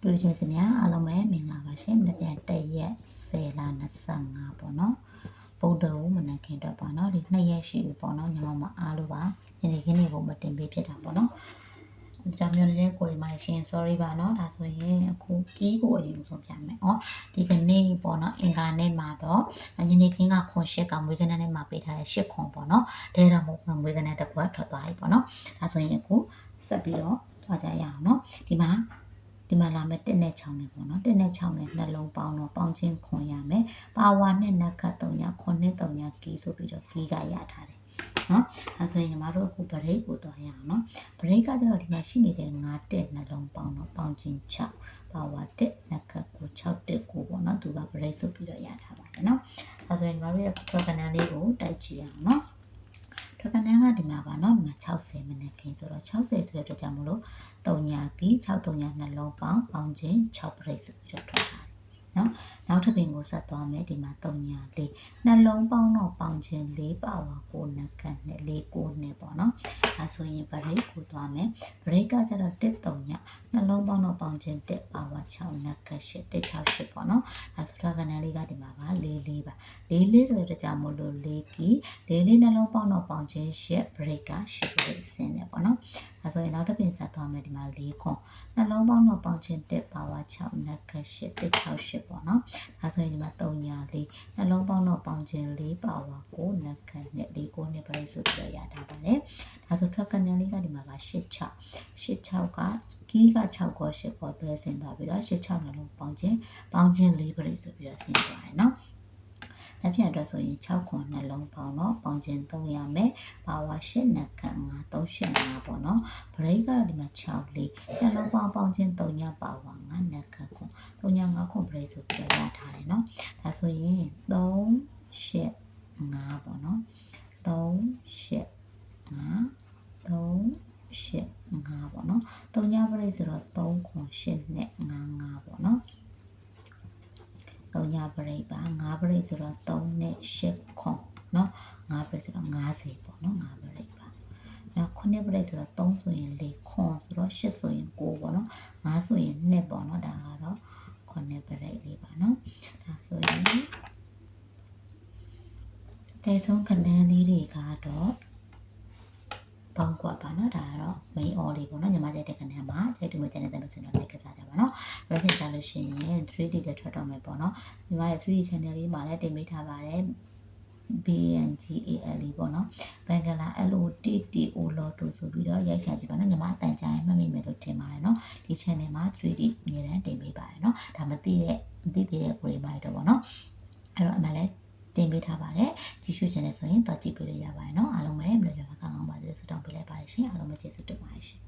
တူတူချင်းစင်များအားလုံးပဲမင်္ဂလာပါရှင်မပြန်တက်ရက်10လ25ပေါ့နော်ဗုဒ္ဓဟူးမနက်ခင်းတော့ပါနော်ဒီနှစ်ရက်ရှိပြီပေါ့နော်ညီမမအားလို့ပါညနေခင်းလေးကိုမတင်ပေးဖြစ်တာပေါ့နော်အကြောင်းမျိုးလေးကိုရီမရှင် sorry ပါเนาะဒါဆိုရင်အခုကီးကိုအရင်ဆုံးပြမယ်။ဩဒီကနေ့ပေါ့နော်အင်္ဂါနေ့မှာတော့ညနေခင်းကခွန်ရှစ်ကမွေးကနန်းနဲ့မှာပေးထားတဲ့ရှစ်ခွန်ပေါ့နော်။ဒဲတော်မဟုတ်မွေးကနန်းတစ်ခွက်ထွက်သွားပြီပေါ့နော်။ဒါဆိုရင်အခုဆက်ပြီးတော့သွားကြရအောင်เนาะဒီမှာဒီ မှာလာမဲ့1နဲ့6နဲ့ပေါ့နော်1နဲ့6နဲ့နှလုံးပေါင်းတော့ပေါင်းချင်းခွန်ရမယ်။ပါဝါနဲ့နက်ခတ်3ညခွန်နဲ့3ညကီးဆိုပြီးတော့ကီးကရထားတယ်။နော်အဲဆိုရင်ညီမတို့အခုဗရိတ်ကိုသွားရအောင်နော်ဗရိတ်ကကျတော့ဒီမှာရှိနေတဲ့9တက်နှလုံးပေါင်းတော့ပေါင်းချင်း6ပါဝါတက်နက်ခတ်ကို6တက်ကိုပေါ့နော်သူကဗရိတ်ဆိုပြီးတော့ရထားပါတယ်နော်အဲဆိုရင်ညီမတို့ရဲ့ထောက်ကနန်းလေးကိုတိုက်ကြည့်အောင်နော်ထောက်ကနန်းကဒီမှာပါနော်ဒီမှာ 60မိနစ်ခင်းဆိုတော့60ဆိုတဲ့အတွက်ကြောင့်မလို့3ညာကီ6 3ညာနှလုံးပေါင်းပေါင်းချင်း6ဗရိတ်ဆိုပြီးတော့ထွက်ထားတယ် နော်နောက်တစ်ပင်ကိုဆက်သွားမယ်ဒီမှာ3ညာလေးနှလုံးပေါင်းတော့ပေါင်းချင်း၄ပါဝါကိုနက်ခတ်နဲ့၄ကိုနဲ့ပေါ့နော်အဲဆိုရင်ဗရိတ်ကိုသွားမယ်ဗရိတ်ကကျတော့1 3ညာနှလုံးပေါင်းတော့ပေါင်းချင်း1ပါဝါ6နက်ခတ်8 1 6 8ပေါ့နော်အဲဆိုတော့ကနန်းလေးကဒီမှာပါ၄၄ပါ၄၄ဆိုတဲ့အတွက်ကြောင့်မို့လို့၄ကီ၄၄နှလုံးပေါင်းတော့ပေါင်းချင်း8ဗရိတ်က8ဗရိတ်ဆင်းတယ်ပေါ့နော်အဲဆိုရင်နောက်တစ်ပင်ဆက်သွားမယ်ဒီမှာ၄ခွန်နှလုံးပေါင်းတော့ပေါင်းချင်း1ပါဝါ6နက်ခတ်8 1 6 8ပေါ့နော်အဲဆိုရင်ဒီမှာ3ညာလေးနှလုံးပေါင်းတော့ပေါင်းချင်း4ပါဝါကိုနက်ခတ်နဲ့4ကိုနဲ့ဗရိတ်ဆိုပြီးရတာပါလေဒါဆိုထွက်ကနန်းလေးကဒီမှာက8 6 8 6ကကီးက6ကို8ပေါ်တွဲဆင်းသွားပြီးတော့8 6နှလုံးပေါင်းချင်းပေါင်းချင်း4ဗရိတ်ဆိုပြီးတော့ဆင်းသွားတယ်နော် လက်ဖြတ်အတွက်ဆိုရင်6ခွန်နှလုံးပေါင်းတော့ပေါင်းချင်း3ရမယ်။ပါဝါ8နက်ကန်5 3 8 5ပေါ့နော်။ဗရိတ်ကတော့ဒီမှာ6လေးနှလုံးပေါင်းပေါင်းချင်း3ညပါဝါ9နက်ကန်ခွန်3ည5ခွန်ဗရိတ်ဆိုပြီးတော့ရထားတယ်နော်။ဒါဆိုရင်3 8 5ပေါ့နော်။3 8 5 3 8 5ပေါ့နော်။3ညဗရိတ်ဆိုတော့3ခွန်8နဲ့5 5ပေါ့နော်။ 3ညဗရိတ်ပါ5ဗရိတ်ဆိုတော့3နဲ့8ခွန်နော်5ဗရိတ်ဆိုတော့50ပေါ့နော်5ဗရိတ်ပါနောက်9ဗရိတ်ဆိုတော့3ဆိုရင်4ခွန်ဆိုတော့8ဆိုရင်9ပေါ့နော်5ဆိုရင်2ပေါ့နော်ဒါကတော့9ဗရိတ်လေးပါနော်ဒါဆိုရင်တေဆုံးခဏန်းလေးတွေကတော့ တောင်းကွာပါနော်ဒါကတော့ main order လေးပေါ့နော်ညီမကျတဲ့ခဏန်းမှာကျတဲ့မကျတဲ့တဲ့မစင်တော့လိုက်ကစားကြပါနော်ဘယ်ဖြစ်ကြလို့ရှိရင် 3D လည်းထွက်တော့မယ်ပေါ့နော်ညီမရဲ့ 3D channel လေးမှာလည်းတင်ပေးထားပါတယ် BNGAL ပေါ့နော်ဘင်္ဂလား LOTTO Lotto ဆိုပြီးတော့ရိုက်ရှာကြည့်ပါနော်ညီမအတန်ကြာရင်မှတ်မိမယ်လို့ထင်ပါတယ်နော်ဒီ channel မှာ 3D အမြဲတမ်းတင်ပေးပါတယ်နော်ဒါမသိတဲ့မသိသေးတဲ့ကိုရီမိုက်တော့ပေါ့နော်အဲ့တော့အမှလည်းတင်ပေးထားပါတယ် ကြည့်ရှုချင်တယ်ဆိုရင်တော့ကြည့်ပေးလို့ရပါတယ်နော်အားလုံးပဲဘယ်လိုရပါကောင်းကောင်းပါစေဆုတောင်းပေးလိုက်ပါတယ်ရှင်အားလုံးပဲကျေးဇူးတင်ပါတယ်ရှင်